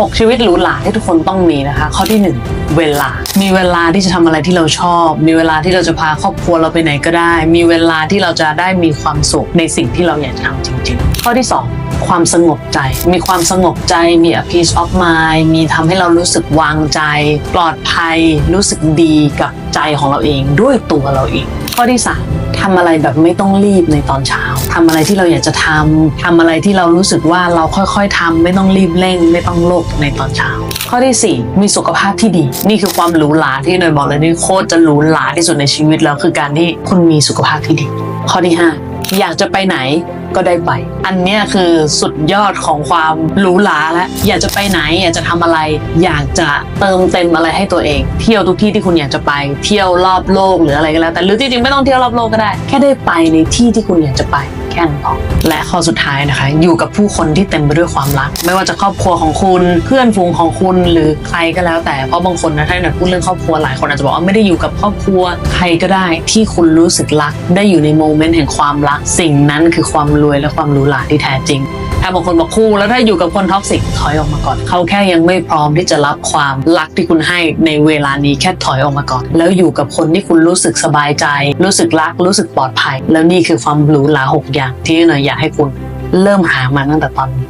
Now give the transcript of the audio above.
6 ชีวิตหรูหราที่ทุกคนต้องมีนะคะ ข้อที่ 1 เวลา มีเวลาที่จะทำอะไรที่เราชอบ มีเวลาที่เราจะพาครอบครัวเราไปไหนก็ได้ มีเวลาที่เราจะได้มีความสุขในสิ่งที่เราอยากจะทำจริง ๆ ข้อที่ 2ความสงบใจ มีความสงบใจ มี a peace of mind มีทำให้เรารู้สึกวางใจ ปลอดภัย รู้สึกดีกับใจของเราเองด้วยตัวเราเอง ข้อที่3ทำอะไรแบบไม่ต้องรีบในตอนเช้าทำอะไรที่เราอยากจะทำทำอะไรที่เรารู้สึกว่าเราค่อยๆทำไม่ต้องรีบเร่ง ไม่ต้องโลภในตอนเช้า ข้อที่ 4 มีสุขภาพที่ดี นี่คือความหรูหราที่เนยบอกเลยนี่โคตรจะหรูหราที่สุดในชีวิตแล้วคือการที่คุณมีสุขภาพที่ดี ข้อที่ 5 อยากจะไปไหน ก็ได้ไป อันเนี้ยคือสุดยอดของความหรูหราแล้วอยากจะไปไหนอยากจะทำอะไร อยากจะเติมเต็มอะไรให้ตัวเอง เที่ยวทุกที่ที่คุณอยากจะไป เที่ยวรอบโลกหรืออะไรก็แล้ว แต่หรือจริงๆไม่ต้องเที่ยวรอบโลกก็ได้ แค่ได้ไปในที่ที่คุณอยากจะไป แค่นั้นพอและข้อสุดท้ายนะคะ อยู่กับผู้คนที่เต็มไปด้วยความรัก ไม่ว่าจะครอบครัวของคุณเพื่อนฝูงของคุณหรือใครก็แล้ว แต่เพราะบางคนนะถ้าหน่ยพูดเรื่องครอบครัวหลายคนอาจจะบอกว่าไม่ได้อยู่กับครอบครัวใครก็ได้ที่คุณรู้สึกรัก ได้อยู่ในโมเมนต์แห่งความรัก สิ่งนั้นคือความรวยและความหรูหราที่แท้จริงถ้าบางคนบอกคู่แล้วถ้าอยู่กับคนท็อกซิกถอยออกมาก่อน เขาแค่ยังไม่พร้อมที่จะรับความรักที่คุณให้ในเวลานี้แค่ถอยออกมาก่อน แล้วอยู่กับคนที่คุณรู้สึกสบายใจ รู้สึกรักรู้สึกปลอดภัย แล้วนี่คือความหรูหราหกอย่างที่หน่อยอยากให้คุณเริ่มหามันตั้งแต่ตอนนี้